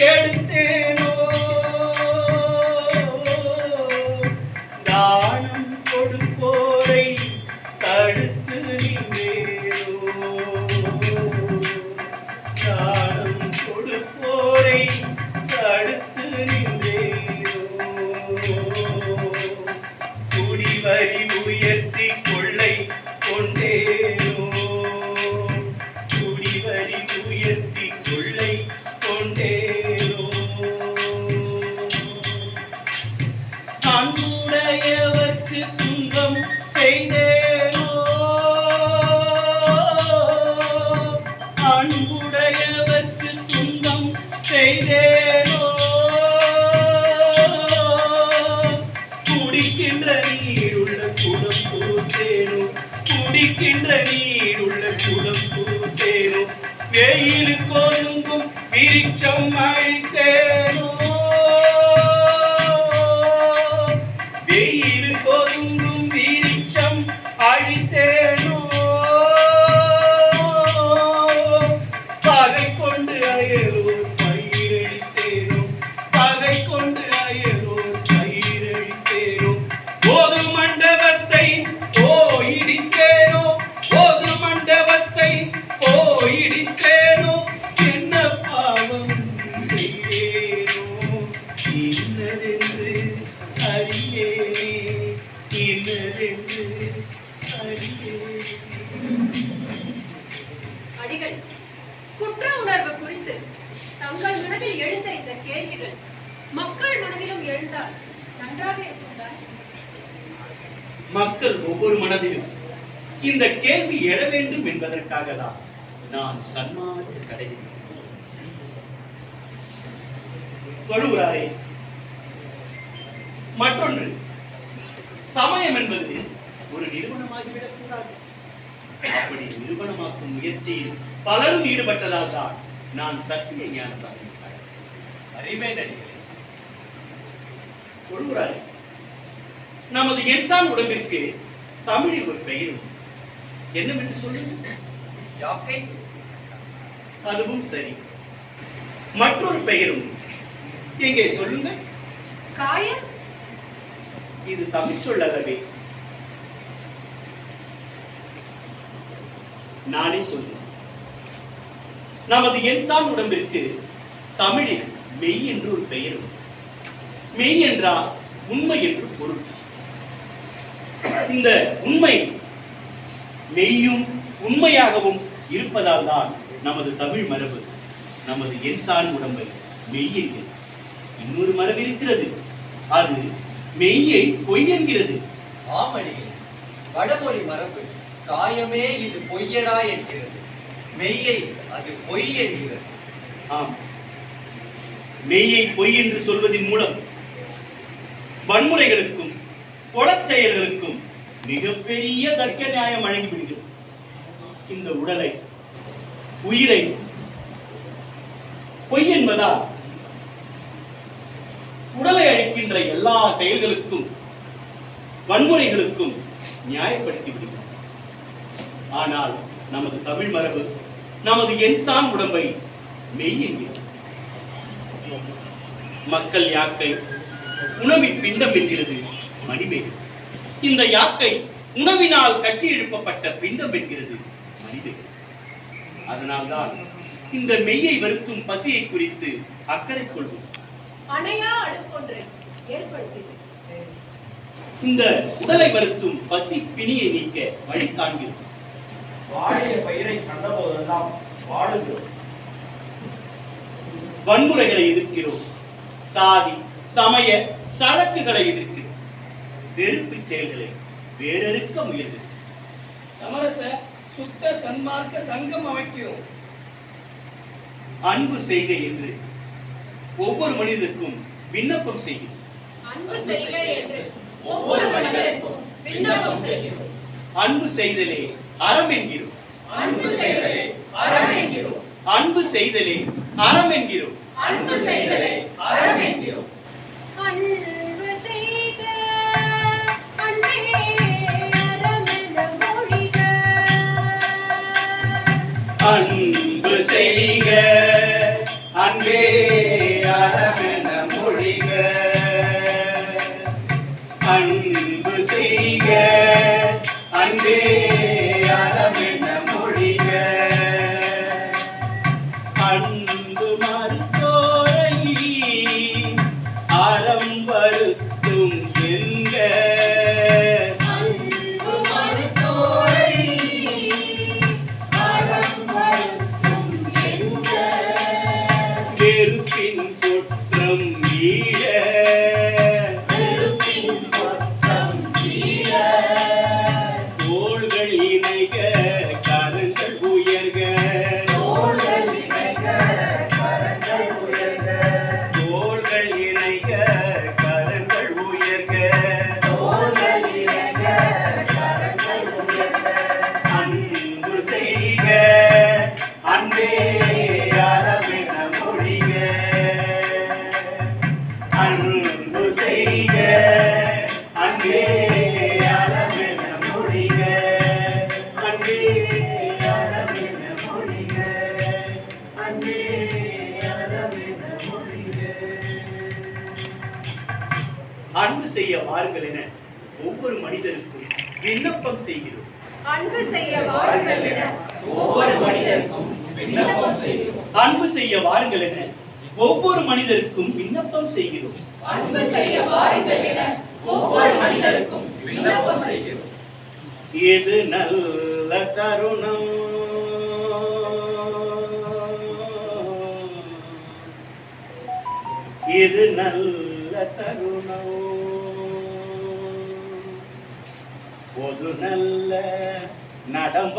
கெடுத்தேனோ வெயிலுக்கு ஒதுங்கும் விரிச்சம் அழித்தேனும் இன்னதென்று அடிகள். குற்ற உணர்வு குறித்து தங்கள் மனதில் எழுந்த இந்த கேள்விகள் மக்கள் மனதிலும் எழுந்தால் நன்றாக இருக்கும்தான் மக்கள் ஒவ்வொரு மனதிலும் இந்த கேள்வி எழ வேண்டும் என்பதற்காக தான் நான் சன்மானத்தை கடைபிடிக்கிறேன் தொழுகிறாரே மற்றொன்று சமயம் என்பது ஒரு நிறுவனமாகிவிடக் கூடாது அப்படி நிறுவனமாக்கும் முயற்சியில் பலரும் ஈடுபட்டதால் தான் நான் சத்திய ஞான சமயம் அறிவே நடிக்கிறேன் நமது என்சான் உடம்பிற்கு தமிழில் ஒரு பெயர் உண்டு. என்னவென்று சொல்லுங்க யாக்கை? அதுவும் சரி. மற்றொரு பெயரும் எங்கே சொல்லுங்க காயம்? இது தமிழ் நானே சொல்லுவேன் நமது என்சான் உடம்பிற்கு தமிழில் மெய் என்று ஒரு பெயர் மெய் என்றால் உண்மை என்று பொருள். இந்த உண்மை மெய்யும் உண்மையாகவும் இருப்பதால் தான் நமது தமிழ் மரபு நமது என்சான் உடம்பை மெய் என்கிறது இன்னொரு மரபு இருக்கிறது. அது மெய்யை பொய் என்கிறது. ஆமடிகள் வடமொழி மரபு காயமே இது பொய்யடா என்கிறது. மெய்யை அது பொய் என்கிறது. ஆம். மெய்யை பொய் என்று சொல்வதன் மூலம் வன்முறைகளுக்கும் கொலச் செயல்களுக்கும் மிகப்பெரிய தர்க்க நியாயம் வழங்கிவிடுகிறது இந்த உடலை உயிரை பொய் என்பதால் உடலை நடக்கின்ற எல்லா செயல்களுக்கும் வன்முறைகளுக்கும் நியாயப்படுத்தி விடுகிறது ஆனால் நமது தமிழ் மரபு நமது என்சான் உடம்பை மெய் என்கிறது மக்கள் யாக்கை உணவின் பிண்டம் என்கிறது மணிமேகலை. இந்த யாக்கை உணவினால் கட்டி எழுப்பப்பட்ட பிண்டம் என்கிறது மனிதர்கள் அதனால்தான் இந்த மெய்யை வருத்தும் பசியை குறித்து அக்கறை கொள்வோம். அணையா அடுப்பொன்று. இந்த உடலை வருத்தும் பசி பிணியை நீக்க வழி காண்கிறோம். வாழிய பயிரை கண்டபோதெல்லாம் வாடுகிறோம். வன்முறைகளை எதிர்க்கிறோம். சாதி சமய சழக்குகளை எதிர்க்கிறோம். வெறுப்பு செயல்களை வேறறுக்க முயல்கிறோம். சமரச சுத்த சன்மார்க்க சங்கம் அமைக்கிறோம். அன்பு செய்க என்று ஒவ்வொரு மனிதருக்கும் விண்ணப்பம் செய்கிறோம். அன்பு செய்க என்று ஒவ்வொரு மனிதருக்கும் விண்ணப்பம் செய்கிறோம். அன்பு செய்தலே அறம் என்கிறோம். அன்பு செய்தலே அறம் என்கிறோம். அன்பு செய்தலே அறம் என்கிறோம். அன்பு செய்தலே அறம் என்கிறோம். அன்பு செய்க அன்பே அறமென மொழிக. அன்பு செய்க அன்பே quiero que செய்ய வாருங்கள் என ஒவ்வொரு மனிதனுக்கும் விண்ணப்பம் செய்கிறோம். அன்பு செய்ய வாருங்கள் என ஒவ்வொரு மனிதருக்கும் விண்ணப்பம் செய்கிறோம். அன்பு செய்ய வாருங்கள் என ஒவ்வொரு மனிதருக்கும் விண்ணப்பம் செய்கிறோம். அன்பு செய்ய வாருங்கள் என ஒவ்வொரு மனிதருக்கும் விண்ணப்பம் செய்கிறோம். எது நல்ல தருணம். இது நல்ல చల్ల తరుణవు பொது நல்ல நடம்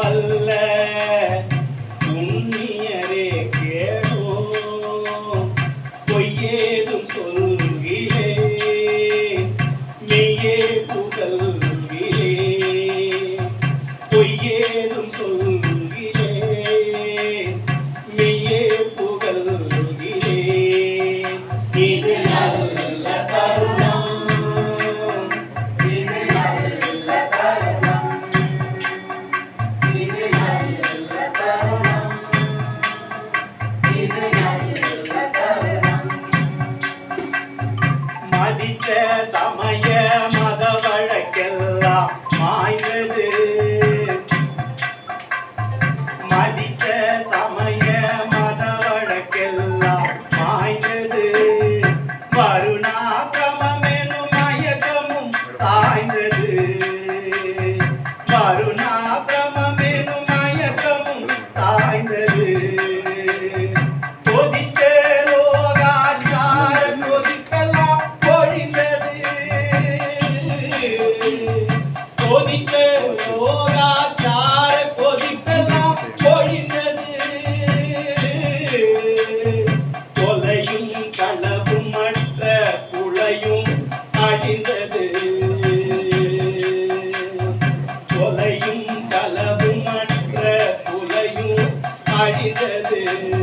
I need a.